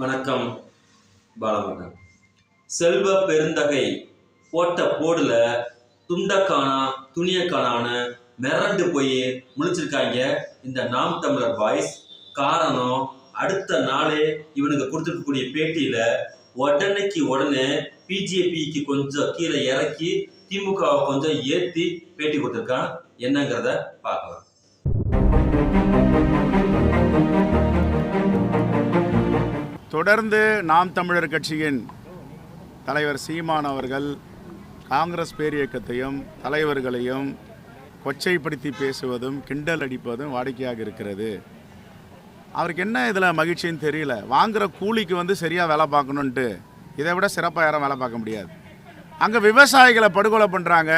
வணக்கம் பாலமகன் செல்வ பெருந்தகை போட்ட போடுல துண்டக்கானா துணியக்கானான்னு மிரண்டு போய் முழிச்சிருக்காங்க இந்த நாம் தமிழர் பாய்ஸ். காரணம் அடுத்த நாளே இவனுக்கு கொடுத்துருக்கக்கூடிய பேட்டியில் உடனேக்கு உடனே பிஜேபிக்கு கொஞ்சம் கீழே இறக்கி திமுகவை கொஞ்சம் ஏற்றி பேட்டி கொடுத்துருக்கான். என்னங்கிறத பார்க்கலாம். தொடர்ந்து நாம் தமிழர் கட்சியின் தலைவர் சீமான் அவர்கள் காங்கிரஸ் பேரியக்கத்தையும் தலைவர்களையும் கொச்சைப்படுத்தி பேசுவதும் கிண்டல் அடிப்பதும் வாடிக்கையாக இருக்கிறது. அவருக்கு என்ன இதில் மகிழ்ச்சின்னு தெரியல. வாங்குகிற கூலிக்கு வந்து சரியாக வேலை பார்க்கணுன்ட்டு இதை விட சிறப்பாக யாரும் வேலை பார்க்க முடியாது. அங்கே விவசாயிகளை படுகொலை பண்ணுறாங்க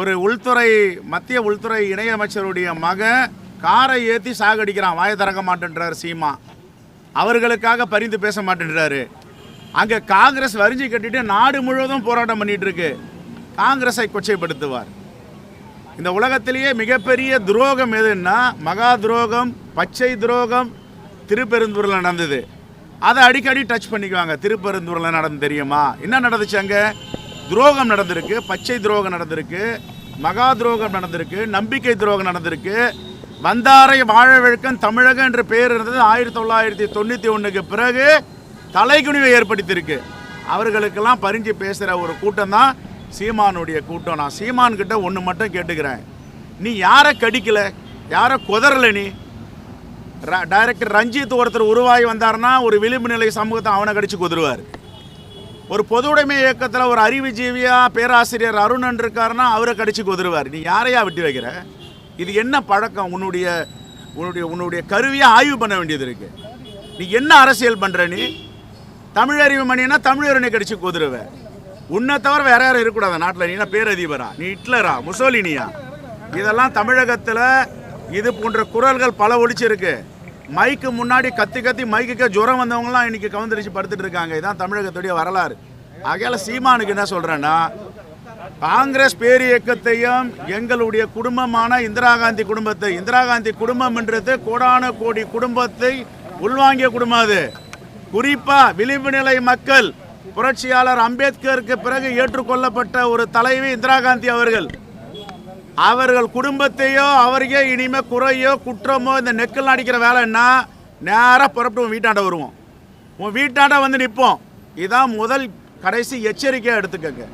ஒரு உள்துறை மத்திய உள்துறை இணையமைச்சருடைய மகன் காரை ஏற்றி சாகடிக்கிறான். வாயை திறக்க மாட்டேன்றார் சீமா. அவர்களுக்காக பரிந்து பேச மாட்டேன்றாரு. அங்கே காங்கிரஸ் வரிஞ்சு கட்டிட்டு நாடு முழுவதும் போராட்டம் பண்ணிட்டு இருக்கு காங்கிரஸை கொச்சைப்படுத்துவார். இந்த உலகத்திலேயே மிகப்பெரிய துரோகம் எதுன்னா மகா துரோகம் பச்சை துரோகம் திருப்பெருந்தூரில் நடந்தது. அதை அடிக்கடி டச் பண்ணிக்குவாங்க. திருப்பெருந்தூரில் நடந்து தெரியுமா? என்ன நடந்துச்சு அங்கே? துரோகம் நடந்திருக்கு பச்சை துரோகம் நடந்திருக்கு மகா துரோகம் நடந்திருக்கு நம்பிக்கை துரோகம் நடந்திருக்கு. வந்தாரை வாழவிழக்கம் தமிழகம் என்ற பெயர் இருந்தது ஆயிரத்தி தொள்ளாயிரத்தி தொண்ணூற்றி ஒன்றுக்கு பிறகு தலைகுனிவை ஏற்படுத்தியிருக்கு. அவர்களுக்கெல்லாம் பரிஞ்சு பேசுகிற ஒரு கூட்டம் தான் சீமானுடைய கூட்டம். நான் சீமான்கிட்ட ஒன்று மட்டும் கேட்டுக்கிறேன். நீ யாரை கடிக்கலை? யாரை குதறலை நீ? ர- டைரக்டர் ரஞ்சித் ஒருத்தர் உருவாகி வந்தாருன்னா ஒரு விளிம்பு நிலை சமூகத்தை அவனை கடிச்சு குதிருவார். ஒரு பொது உடைமை இயக்கத்தில் ஒரு அறிவுஜீவியாக பேராசிரியர் அருணன் இருக்காருன்னா அவரை கடிச்சு குதிருவார். நீ யாரையா விட்டு வைக்கிற? இது என்ன பழக்கம்? உன்னுடைய உன்னுடைய உன்னுடைய கருவியை ஆய்வு பண்ண வேண்டியது இருக்குது நீ என்ன அரசியல் பண்ணுற நீ? தமிழறிவு மணினா தமிழரனை கடிச்சு குதிருவ. உன்னை தவிர வேற யாரும் இருக்கக்கூடாது நாட்டில். நீனா பேரதிபரா? நீ ஹிட்லரா? முசோலினியா? இதெல்லாம் தமிழகத்தில் இது போன்ற குரல்கள் பல ஒழிச்சிருக்கு மைக்கு முன்னாடி கத்தி கத்தி மைக்குக்கே ஜுரம் வந்தவங்களாம் இன்னைக்கு கவுந்தரிச்சு படுத்துட்டு இருக்காங்க. இதான் தமிழகத்துடைய வரலாறு. ஆகையால் சீமானுக்கு என்ன சொல்கிறேன்னா காங்கிரஸ் பேரியக்கத்தையும் எங்களுடைய குடும்பமான இந்திரா காந்தி குடும்பத்தை இந்திரா காந்தி குடும்பம் என்றது கோடான கோடி குடும்பத்தை உள்வாங்கிய குடும்பம் அது. குறிப்பா விளிம்பு நிலை மக்கள் புரட்சியாளர் அம்பேத்கருக்கு பிறகு ஏற்றுக்கொள்ளப்பட்ட ஒரு தலைவி இந்திரா காந்தி அவர்கள். அவர்கள் குடும்பத்தையோ அவரையோ இனிமே குறையோ குற்றமோ இந்த நெக்கல் அடிக்கிற வேலைன்னா நேராக புறப்பட்டு வீட்டாண்ட வருவோம். உன் வீட்டாண்ட வந்து நிற்போம் இதான் முதல் கடைசி எச்சரிக்கையாக எடுத்துக்கங்க.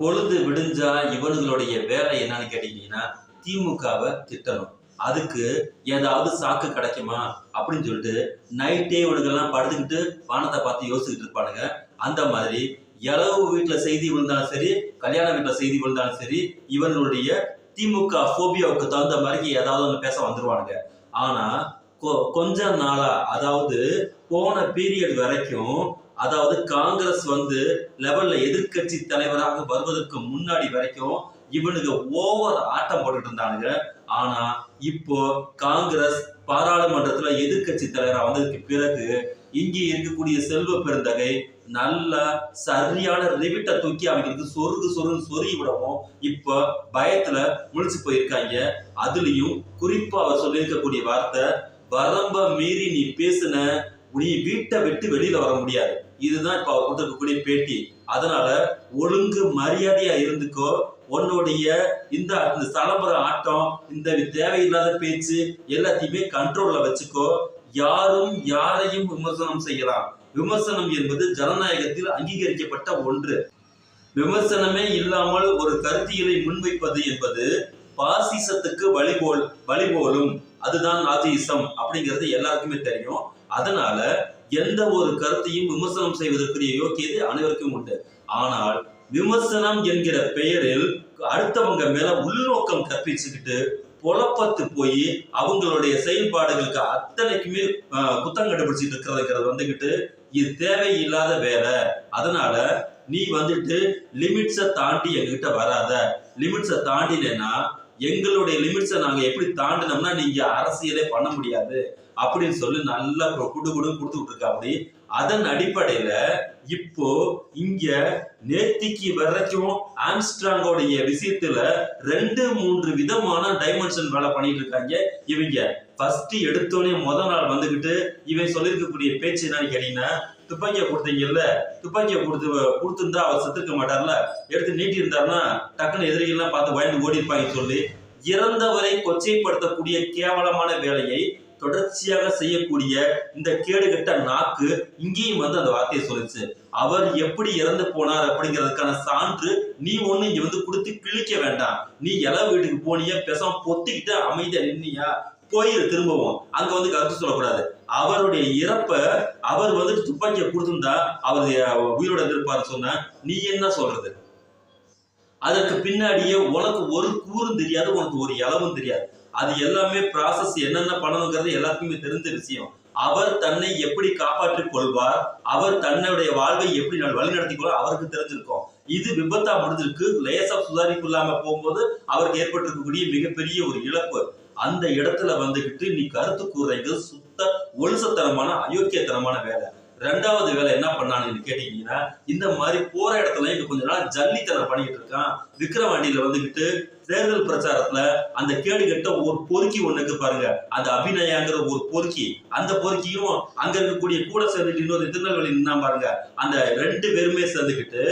பொழுது விடிஞ்சா இவனுங்களுடைய வேலை என்னன்னு கேட்டீங்கன்னா திமுகவை திட்டணும். அதுக்கு ஏதாவது சாக்கு கிடைக்குமா? அப்படின்னு சொல்லிட்டு நைட்டே இவனுங்கெல்லாம் படுத்துக்கிட்டு வானத்தை பார்த்து யோசிச்சுட்டு இருப்பானுங்க. அந்த மாதிரி எளவு வீட்டுல செய்தி விழுந்தாலும் சரி கல்யாண வீட்டுல செய்தி விழுந்தாலும் சரி இவனுடைய திமுக போபியாவுக்கு தகுந்த மாதிரி ஏதாவது ஒன்று பேச வந்துருவானுங்க. ஆனா கொ- கொஞ்ச நாளா அதாவது போன பீரியட் வரைக்கும் அதாவது காங்கிரஸ் வந்து லெவல்ல எதிர்க்கட்சி தலைவராக வருவதற்கு முன்னாடி வரைக்கும் இவனுங்க ஓவர் ஆட்டம் போட்டுட்டு இருந்தானுங்க. ஆனா இப்போ காங்கிரஸ் பாராளுமன்றத்துல எதிர்க்கட்சி தலைவராக வந்ததுக்கு பிறகு இங்கே இருக்கக்கூடிய செல்வ பெருந்தகை நல்ல சரியான ரிவிட்ட தூக்கி அவங்களுக்கு சொருகு சொருகு சொருகி விடவும் இப்போ பயத்துல முழிச்சு போயிருக்காங்க. அதுலயும் குறிப்பா அவர் சொல்லியிருக்கக்கூடிய வார்த்தை வரம்ப மீறி நீ பேசுன நீ வீட்டை விட்டு வெளியில வர முடியாது. இதுதான் இப்ப அவர் கொடுத்திருக்கக்கூடிய பேட்டி. அதனால ஒழுங்கு மரியாதையா இருந்துக்கோ. உன்னுடைய இந்த இந்த சலம்புற ஆட்டம் இந்த தேவையில்லாத பேச்சு எல்லாத்தையுமே கண்ட்ரோல்ல வச்சுக்கோ. யாரும் யாரையும் விமர்சனம் செய்யலாம். விமர்சனம் என்பது ஜனநாயகத்தில் அங்கீகரிக்கப்பட்ட ஒன்று. விமர்சனமே இல்லாமல் ஒரு கருத்தியலை முன்வைப்பது என்பது பாசிசத்துக்கு வழிபோல் வழிபோலும். அதுதான் நாசிசம் அப்படிங்கிறது எல்லாருக்குமே தெரியும். அதனால எந்த ஒரு கருத்தையும் விமர்சனம் செய்வதற்குரிய யோக்கியதை அனைவருக்கும் உண்டு. ஆனால் விமர்சனம் என்கிற பெயரில் அடுத்தவங்க மேல உள்நோக்கம் கற்பிச்சுக்கிட்டு புலப்பத்து போய் அவங்களுடைய செயல்பாடுகளுக்கு அத்தனைக்குமே குத்தம் கண்டுபிடிச்சிட்டு இருக்கிறதுங்கிறது வந்துகிட்டு இது தேவையில்லாத வேலை. அதனால நீ வந்துட்டு லிமிட்ஸை தாண்டி எங்ககிட்ட வராத. லிமிட்ஸை தாண்டினேன்னா எங்களுடைய லிமிட்ஸை நாங்க எப்படி தாண்டினோம்னா நீங்க அரசியலே பண்ண முடியாது. அப்படின்னு சொல்லி நல்லா குடு குடு கொடுத்துட்டு இருக்கா அப்படி அதன் அடிப்படையில இப்போ இங்க நேத்திக்கு வரைக்கும் ஆம்ஸ்ட்ராங்கோடைய விஷயத்துல ரெண்டு மூன்று விதமான டைமென்ஷன் வேலை பண்ணிட்டு இருக்காங்க. இவங்க ஃபர்ஸ்ட் எடுத்தோடனே முத நாள் வந்துகிட்டு இவன் சொல்லியிருக்கக்கூடிய பேச்சு என்னன்னு கேட்டீங்கன்னா துப்பாக்கியை கொடுத்தீங்கல்ல துப்பாக்கியை கொடுத்து கொடுத்துருந்தா அவர் செத்துருக்க மாட்டார்ல எடுத்து நீட்டி இருந்தாருன்னா டக்குன்னு எதிரிகள்லாம் பார்த்து பயந்து ஓடி இருப்பாங்க சொல்லி இறந்தவரை கொச்சைப்படுத்தக்கூடிய கேவலமான வேலையை தொடர்ச்சியாக செய்யக்கூடிய இந்த கேடுகட்ட நாக்கு இங்கேயும் வந்து அந்த வார்த்தையை சொல்லுச்சு. அவர் எப்படி இறந்து போனார் அப்படிங்கிறதுக்கான சான்று நீ ஒண்ணு இங்க வந்து கொடுத்து கிழிக்க வேண்டாம். நீ இலை வீட்டுக்கு போனியா பெசம் பொத்திக்கிட்டு அமைதியா நின்னியா? போயிரு திரும்பவும். அங்க வந்து கருத்து சொல்லக்கூடாது. அவருடைய இறப்ப அவர் வந்துட்டு துப்பாக்கியை கொடுத்திருந்தா அவர் உயிரோட இருப்பாரு சொன்ன நீ என்ன சொல்றது? அதற்கு பின்னாடியே உனக்கு ஒரு கூறும் தெரியாது உனக்கு ஒரு இளவும் தெரியாது. அது எல்லாமே ப்ராசஸ் என்னென்ன பண்ணணுங்கிறது எல்லாத்துக்குமே தெரிஞ்ச விஷயம். அவர் தன்னை எப்படி காப்பாற்றிக் கொள்வார் அவர் தன்னுடைய வாழ்வை எப்படி நல்- வழிநடத்திக் கொள்வார் அவருக்கு தெரிஞ்சிருக்கும். இது விபத்தா முடிஞ்சிருக்கு. லேசா சுதாரிப்பு இல்லாம போகும்போது அவருக்கு ஏற்பட்டிருக்கக்கூடிய மிகப்பெரிய ஒரு இழப்பு. அந்த இடத்துல வந்துகிட்டு நீ கருத்து கூறுறது சுத்த ஒழுசத்தனமான அயோக்கியத்தனமான வேலை. ரெண்டாவது வேலை என்ன பண்ணான்னு கேட்டீங்கன்னா இந்த மாதிரி போற இடத்துல இங்க கொஞ்ச நாள் ஜல்லித்தனம் பண்ணிட்டு இருக்கான். விக்கிரவாண்டியில வந்துகிட்டு தேர்தல் பிரச்சாரத்துல அந்த கேடு கட்ட ஒரு பொறுக்கி ஒண்ணுக்கு பாருங்க. அந்த அபிநயாங்கிற ஒரு பொறுக்கி. அந்த பொறுக்கியும் அங்க இருக்கக்கூடிய கூட சேர்ந்துட்டு இன்னொரு திருநெல்வேலி நின்னா பாருங்க. அந்த ரெண்டு பேருமே சேர்ந்துக்கிட்டு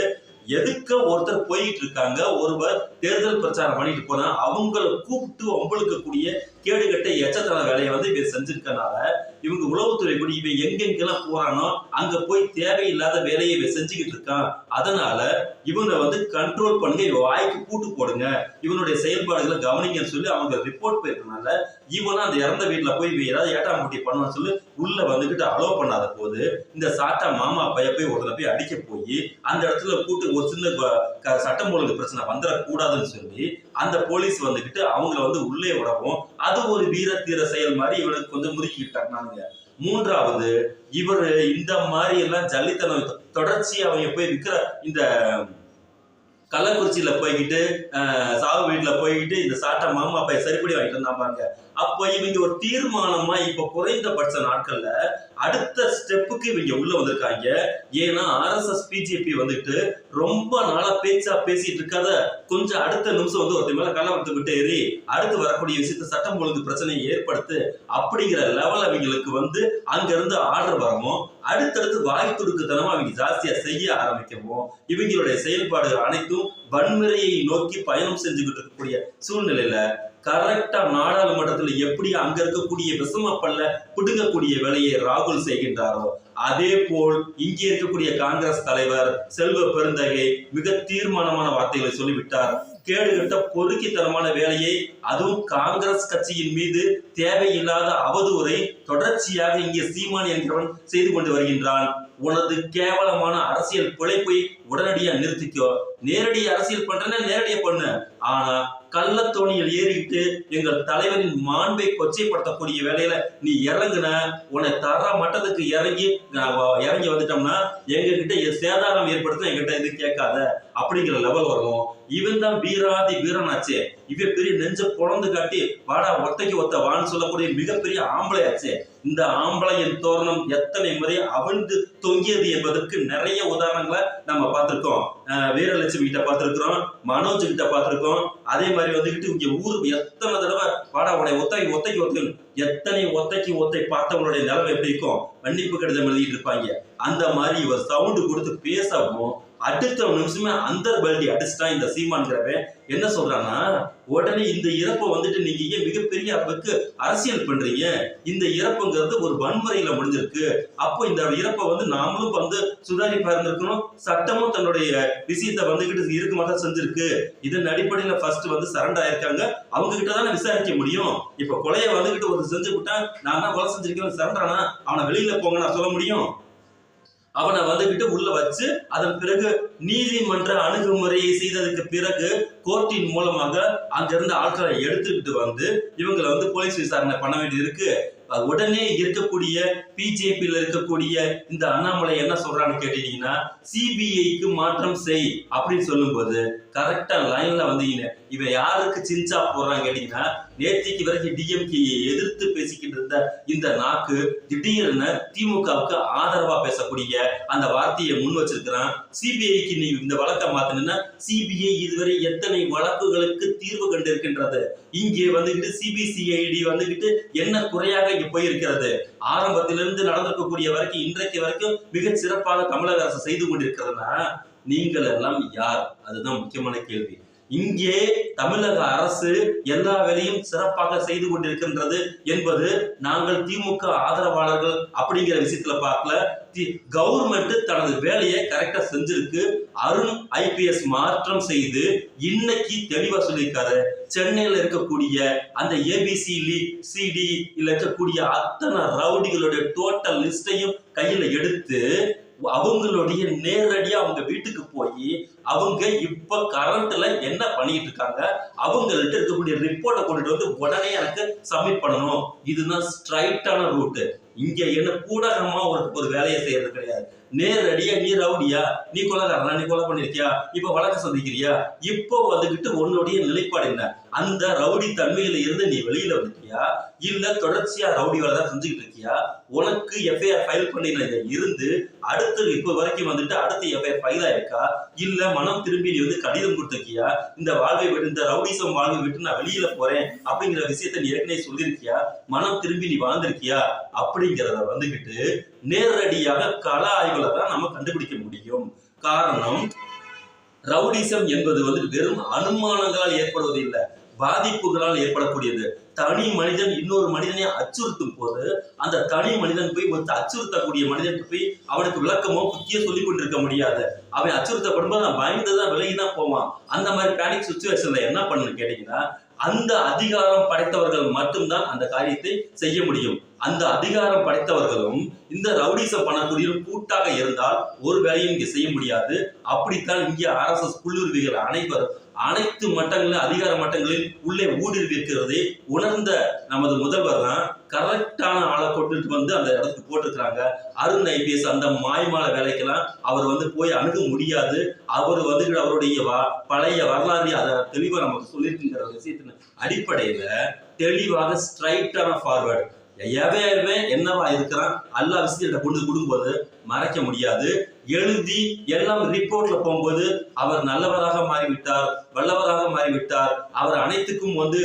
எதுக்க ஒருத்தர் போயிட்டு இருக்காங்க ஒருவர் தேர்தல் பிரச்சாரம் பண்ணிட்டு போனா அவங்கள கூப்பிட்டு அவங்களுக்கு கூடிய கேடுகட்ட எச்சத்தன வேலையை வந்து இவன் செஞ்சிருக்கனால இவங்க உளவுத்துறை படி இவன் எங்கெங்கெல்லாம் போறானோ அங்க போய் தேவையில்லாத வேலையை இவன் செஞ்சுக்கிட்டு இருக்கான். அதனால இவங்க வந்து கண்ட்ரோல் பண்ணுங்க இவன் வாய்க்கு பூட்டு போடுங்க. இவனுடைய செயல்பாடுகளை கவனிங்கன்னு சொல்லி அவங்க ரிப்போர்ட் போயிருக்கனால இவனும் அந்த இறந்த வீட்டுல போய் இவன் ஏதாவது ஏட்டாமுட்டி பண்ணுவான்னு சொல்லி உள்ள வந்துகிட்டு அலோவ் பண்ணாத போது இந்த சாட்டா மாமா பைய போய் ஒருத்தனை போய் அடிக்க போய் அந்த இடத்துல கூட்டு ஒரு சின்ன க- சட்டம் ஒழுங்கு பிரச்சனை வந்துடக்கூடாதுன்னு சொல்லி அந்த போலீஸ் வந்துகிட்டு அவங்கள வந்து உள்ளே விடவும் அது ஒரு வீர தீர செயல் மாதிரி இவனுக்கு கொஞ்சம் பாருங்க. மூன்றாவது இவர் இந்த மாதிரி எல்லாம் ஜல்லித்தனம் தொடர்ச்சி அவங்க போய் விற்கிற இந்த கள்ளக்குறிச்சியில போய்கிட்டு அஹ், சாவு வீட்டுல போய்கிட்டு இந்த சாட்டை மாமா பையன் சரிப்படி வாங்கிட்டு இருந்தா பாருங்க. அப்ப இவங்க ஒரு தீர்மானமா இப்ப குறைந்தபட்ச நாட்கள்ல அடுத்த ஸ்டெப்புக்கு இவங்க உள்ள வந்திருக்காங்க. ஏன்னா ஆர்எஸ்எஸ் பிஜேபி வந்துட்டு ரொம்ப நாளா பேச்சா பேசிட்டு இருக்காத கொஞ்சம் அடுத்த நிமிஷம் வந்து ஒருத்தர் மேல கள்ளவரத்தை விட்டு ஏறி அடுத்து வரக்கூடிய விஷயத்த சட்டம் ஒழுங்கு பிரச்சனையை ஏற்படுத்து அப்படிங்கிற லெவல் அவங்களுக்கு வந்து அங்க இருந்து ஆர்டர் வரவும் அடுத்தடுத்து வாய் துடுக்குத்தனமா அவங்க ஜாஸ்தியா செய்ய ஆரம்பிக்கவும் இவங்களுடைய செயல்பாடுகள் அனைத்தும் வன்முறையை நோக்கி பயணம் செஞ்சுக்கிட்டு இருக்கக்கூடிய சூழ்நிலையில கரெக்டா நாடாளுமன்ற நாடாளுமன்றத்துல எப்படி அங்க இருக்கக்கூடிய விஷமப்பல்ல பிடுங்கக்கூடிய வேலையை ராகுல் செய்கின்றாரோ அதே போல் இங்கே இருக்கக்கூடிய காங்கிரஸ் தலைவர் செல்வ பெருந்தகை மிக தீர்மானமான வார்த்தைகளை சொல்லிவிட்டார். கேடுகட்ட பொறுக்கித்தனமான வேலையை அதுவும் காங்கிரஸ் கட்சியின் மீது தேவையில்லாத அவதூறை தொடர்ச்சியாக இங்கே சீமான் என்கிறவன் செய்து கொண்டு வருகின்றான். உனது கேவலமான அரசியல் பிழைப்பை உடனடியா நிறுத்திக்கோ. நேரடி அரசியல் பண்றேன்னா நேரடியா பண்ணு. ஆனா கள்ளத்தோணியில் ஏறிக்கிட்டு எங்கள் தலைவரின் மாண்பை கொச்சைப்படுத்தக்கூடிய வேலையில நீ இறங்குன உன்னை தர மட்டத்துக்கு இறங்கி இறங்கி வந்துட்டோம்னா எங்ககிட்ட சேதாரம் ஏற்படுத்த எங்கிட்ட இது கேட்காத. அப்படிங்கிற லெவல் வரும் இவன் தான் வீராதி வீரனாச்சே. இவன் பெரிய நெஞ்ச குழந்து காட்டி வாடா ஒத்தைக்கு ஒத்த வான்னு சொல்லக்கூடிய மிகப்பெரிய ஆம்பளையாச்சே. இந்த ஆம்பளையின் தோரணம் எத்தனை முறை அவிழ்ந்து தொங்கியது என்பதற்கு நிறைய உதாரணங்களை நம்ம பார்த்திருக்கோம். வீரலட்சுமி கிட்ட பார்த்திருக்கிறோம் மனோஜ் கிட்ட பார்த்திருக்கோம். அதே மாதிரி வந்துகிட்டு இங்க ஊர் எத்தனை தடவை வாடா உடைய ஒத்தைக்கு ஒத்தைக்கு ஒத்தை எத்தனை ஒத்தைக்கு ஒத்தை பார்த்தவங்களுடைய நிலைமை எப்படி இருக்கும்? மன்னிப்பு கடிதம் எழுதிட்டு இருப்பாங்க. அந்த மாதிரி இவர் சவுண்டு கொடுத்து பேசவும் அடுத்த நிமிஷமே அந்த பல்டி அடிச்சுட்டான் இந்த சீமான்கிறவன் என்ன சொல்றான்னா உடனே இந்த இறப்பை வந்துட்டு நீங்க ஏன் மிகப்பெரிய அளவுக்கு அரசியல் பண்றீங்க? இந்த இறப்புங்கிறது ஒரு வன்முறையில முடிஞ்சிருக்கு. அப்போ இந்த இறப்பை வந்து நாமளும் வந்து சுதாரிப்பா இருந்திருக்கணும். சட்டமும் தன்னுடைய விஷயத்தை வந்துகிட்டு இருக்க மாதிரி செஞ்சிருக்கு. இதன் அடிப்படையில ஃபர்ஸ்ட் வந்து சரண்டர் ஆயிருக்காங்க. அவங்க கிட்ட தானே விசாரிக்க முடியும். இப்ப கொலையை வந்துகிட்டு ஒரு செஞ்சு விட்டா நான் தான் கொலை செஞ்சிருக்கேன் சரண்டரானா அவனை வெளியில போங்க நான் சொல்ல முடியும். அவனை வந்துகிட்டு உள்ள வச்சு அதன் பிறகு நீதிமன்ற அணுகுமுறையை செய்ததுக்கு பிறகு கோர்ட்டின் மூலமாக அங்கிருந்து ஆட்களை எடுத்துக்கிட்டு வந்து இவங்களை வந்து போலீஸ் விசாரணை பண்ண வேண்டியது இருக்கு உடனே இருக்கக்கூடிய பிஜேபியில் இருக்கக்கூடிய இந்த அண்ணாமலை என்ன சொல்றான்னு கேட்டீங்கன்னா சிபிஐக்கு மாற்றம் செய் அப்படின்னு சொல்லும்போது கரெக்டா லைன்ல வந்தீங்க. இவன் யாருக்கு சிஞ்சா போடுறான்னு கேட்டீங்கன்னா நேத்திக்கு வரைக்கும் டிஎம்கேயை எதிர்த்து பேசிக்கிட்டு இருந்த இந்த நாக்கு திடீர்னு திமுகவுக்கு ஆதரவா பேசக்கூடிய அந்த வார்த்தையை முன் வச்சிருக்கிறான். சிபிஐக்கு நீ இந்த வழக்கை மாத்தினா சிபிஐ இதுவரை எத்தனை வழக்குகளுக்கு தீர்வு கண்டிருக்கின்றது? இங்கே வந்துகிட்டு சிபிசிஐடி வந்துகிட்டு என்ன குறையாக இங்க போயிருக்கிறது? ஆரம்பத்திலிருந்து நடந்திருக்கக்கூடிய வரைக்கும் இன்றைக்கு வரைக்கும் மிகச் சிறப்பாக தமிழக அரசு செய்து கொண்டிருக்கிறதுனா நீங்கள் எல்லாம் யார்? அதுதான் முக்கியமான கேள்வி. இங்கே தமிழக அரசு எல்லா வேலையும் சிறப்பாக செய்து கொண்டிருக்கின்றது என்பது நாங்கள் திமுக ஆதரவாளர்கள் அப்படிங்கிற விஷயத்துல பார்க்கல. கவர்மெண்ட் தனது வேலையை கரெக்டா செஞ்சிருக்கு. அருண் ஐபிஎஸ் மாற்றம் செய்து இன்னைக்கு தெளிவா சொல்லியிருக்காரு. சென்னையில இருக்கக்கூடிய அந்த ஏபிசி சிடி இருக்கக்கூடிய அத்தனை ரவுடிகளுடைய டோட்டல் லிஸ்டையும் கையில எடுத்து அவங்களுடைய நேரடியா அவங்க வீட்டுக்கு போய் அவங்க இப்ப கரண்ட்ல என்ன பண்ணிட்டு இருக்காங்க அவங்கள்ட்ட இருக்கக்கூடிய ரிப்போர்ட்டை கொண்டுட்டு வந்து உடனே எனக்கு சப்மிட் பண்ணணும். இதுதான் ஸ்ட்ரைட்டான ரூட்டு இங்க என்ன கூடகமா ஒரு ஒரு வேலையை செய்யறது கிடையாது. நேரடியா நீ ரவுடியா? நீ கொலைகாரனா? நீ கொலை பண்ணிருக்கியா? இப்ப வழக்க சந்திக்கிறியா? இப்போ வந்துகிட்டு உன்னுடைய நிலைப்பாடு என்ன? அந்த ரவுடி தன்மையில இருந்து நீ வெளியில வந்துட்டியா? இல்ல தொடர்ச்சியா ரவுடி வேலை தான் செஞ்சுக்கிட்டு இருக்கியா? உனக்கு எஃப்ஐஆர் ஃபைல் பண்ணின இருந்து அடுத்து இப்போ வரைக்கும் வந்துட்டு அடுத்து எஃப்ஐஆர் ஃபைல் ஆயிருக்கா இல்ல மனம் திரும்பி நீ வந்து கடிதம் கொடுத்துருக்கியா? இந்த வாழ்வை விட்டு இந்த ரவுடிசம் வாழ்வை விட்டு நான் வெளியில போறேன் அப்படிங்கிற விஷயத்த நீ ஏற்கனவே சொல்லியிருக்கியா? மனம் திரும்பி நீ வாழ்ந்திருக்கியா? அப்படிங்கிறத வந்துகிட்டு நேரடியாக கள ஆய்வுல தான் நம்ம கண்டுபிடிக்க முடியும். காரணம் ரவுடிசம் என்பது வந்து வெறும் அனுமானங்களால் ஏற்படுவது இல்லை பாதிப்புகளால் ஏற்படக்கூடியது. தனி மனிதன் இன்னொரு மனிதனை அச்சுறுத்தும் போது அந்த தனி மனிதன் போய் ஒரு அச்சுறுத்தக்கூடிய மனிதன் போய் அவனுக்கு விளக்கமோ புத்தியோ சொல்லி கொண்டிருக்க முடியாது. அவன் அச்சுறுத்தப்படும் போது அவன் பயந்துதான் விலகி தான் போவான். அந்த மாதிரி பேனிக் சுச்சுவேஷன்ல என்ன பண்ணணும்னு கேட்டீங்கன்னா அந்த அதிகாரம் படைத்தவர்கள் மட்டும்தான் அந்த காரியத்தை செய்ய முடியும். அந்த அதிகாரம் படைத்தவர்களும் இந்த ரவுடிசம் பண்ணக்கூடிய கூட்டாக இருந்தால் ஒரு வேலையும் இங்கே செய்ய முடியாது. அப்படித்தான் இங்கே ஆர்எஸ்எஸ் புல்லுருவிகள் அனைவரும் அனைத்து மட்டங்களிலும் அதிகார மட்டங்களில் உள்ளே ஊடுருவி இருக்கிறதை உணர்ந்த நமது முதல்வர் தான் கரெக்டான ஆளை கொண்டுட்டு வந்து அந்த இடத்துக்கு போட்டிருக்கிறாங்க. அருண் ஐபிஎஸ் அந்த மாய்மால வேலைக்கெல்லாம் அவர் வந்து போய் அணுக முடியாது. அவர் வந்து அவருடைய வ- பழைய வரலாறு அதை தெளிவாக நமக்கு சொல்லியிருக்கிற விஷயத்தின் அடிப்படையில தெளிவாக ஸ்ட்ரைட்டான ஃபார்வேர்டு எவையுமே என்னவா இருக்கிறான்? எல்லா விஷயத்தை கொண்டு கொடுக்கும்போது மறைக்க முடியாது. எழுதி எல்லாம் ரிப்போர்ட்ல போகும்போது அவர் நல்லவராக மாறிவிட்டார் வல்லவராக மாறிவிட்டார். அவர் அனைத்துக்கும் வந்து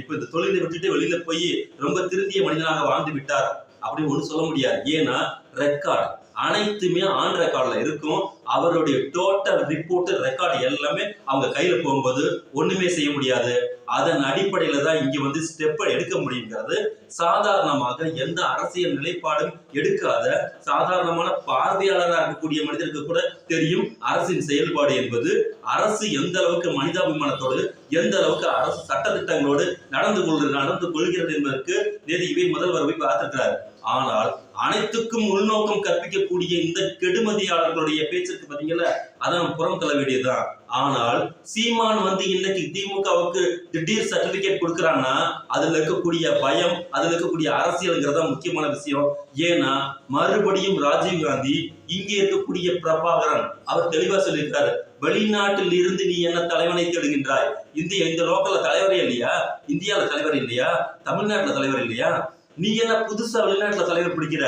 இப்ப இந்த தொழிலை விட்டுட்டு வெளியில போய் ரொம்ப திருந்திய மனிதனாக வாழ்ந்து விட்டார் அப்படின்னு ஒண்ணு சொல்ல முடியாது. ஏன்னா ரெக்கார்டு அனைத்துமே ஆன் ரெக்கார்ட்ல இருக்கும். அவருடைய டோட்டல் ரிப்போர்ட் ரெக்கார்டு எல்லாமே அவங்க கையில போகும்போது ஒண்ணுமே செய்ய முடியாது. அதன் அடிப்படையில தான் இங்க வந்து ஸ்டெப் எடுக்க முடியுங்கிறது. சாதாரணமாக எந்த அரசியல் நிலைப்பாடும் எடுக்காத சாதாரணமான பார்வையாளராக இருக்கக்கூடிய மனிதருக்கு கூட தெரியும் அரசின் செயல்பாடு என்பது. அரசு எந்த அளவுக்கு மனிதாபிமானத்தோடு எந்த அளவுக்கு அரசு சட்டத்திட்டங்களோடு நடந்து கொள்கிறது நடந்து கொள்கிறது என்பதற்கு நேதிவை முதல்வர் போய் பார்த்திருக்கிறார். ஆனால் அனைத்துக்கும் உள்நோக்கம் கற்பிக்கக்கூடிய இந்த கெடுமதியாளர்களுடைய பேச்சுக்கு பாத்தீங்கன்னா அதை நம்ம புறம் தள்ள வேண்டியதுதான் ஆனால் சீமான் வந்து இன்னைக்கு திமுகவுக்கு திடீர் சர்டிபிகேட் கொடுக்கறான்னா அதுல இருக்கக்கூடிய பயம் அதுல இருக்கக்கூடிய அரசியல்ங்கிறதா முக்கியமான விஷயம். ஏன்னா மறுபடியும் ராஜீவ் காந்தி இங்கே இருக்கக்கூடிய பிரபாகரன் அவர் தெளிவா சொல்லியிருக்காரு வெளிநாட்டில் இருந்து நீ என்ன தலைவனை தேடுகின்றாய்? இந்திய இந்த லோக்கல்ல தலைவரே இல்லையா? இந்தியால தலைவர் இல்லையா? தமிழ்நாட்டுல தலைவர் இல்லையா? நீ என்ன புதுசா வெளிநாட்டுல தலைவர் பிடிக்கிற?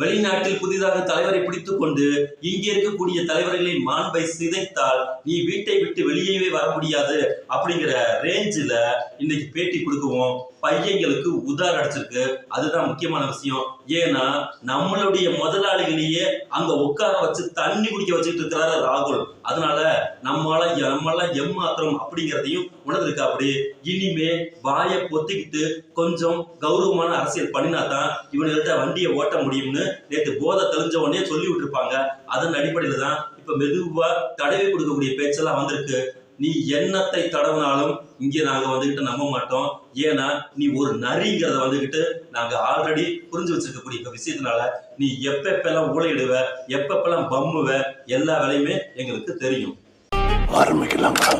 வெளிநாட்டில் புதிதாக தலைவரை பிடித்துக் கொண்டு இங்கே இருக்கக்கூடிய தலைவர்களை மாண்பை சிதைத்தால் நீ வீட்டை விட்டு வெளியவே வர முடியாது அப்படிங்கிற ரேஞ்சில் இன்னைக்கு பேட்டி கொடுக்குவோம் பையங்களுக்கு உதார் அடிச்சிருக்கு. அதுதான் முக்கியமான விஷயம். ஏன்னா நம்மளுடைய முதலாளிகளையே அங்க உட்கார வச்சு தண்ணி குடிக்க வச்சுட்டு இருக்கிறாரு ராகுல். அதனால நம்மளால நம்மளால எம்மாத்திரம் அப்படிங்கிறதையும் உணர்ந்திருக்கா அப்படி இனிமே வாயை பொத்திக்கிட்டு கொஞ்சம் கௌரவமான அரசியல் பண்ணினா தான் இவனுகிட்ட வண்டியை ஓட்ட முடியும்னு நேற்று போதை தெளிஞ்ச உடனே சொல்லி விட்டுருப்பாங்க. அதன் அடிப்படையில் தான் இப்ப மெதுவா தடவி கொடுக்கக்கூடிய பேச்செல்லாம் வந்திருக்கு. நீ எண்ணத்தை தடவினாலும் இங்கே நாங்க வந்துகிட்டு நம்ப மாட்டோம். ஏன்னா நீ ஒரு நரிங்கிறத வந்துகிட்டு நாங்க ஆல்ரெடி புரிஞ்சு வச்சிருக்கக்கூடிய விஷயத்தினால நீ எப்பப்பெல்லாம் ஊழையிடுவ எப்பப்பெல்லாம் பம்முவ எல்லா வேலையுமே எங்களுக்கு தெரியும். ஆரம்பிக்கலாங்களா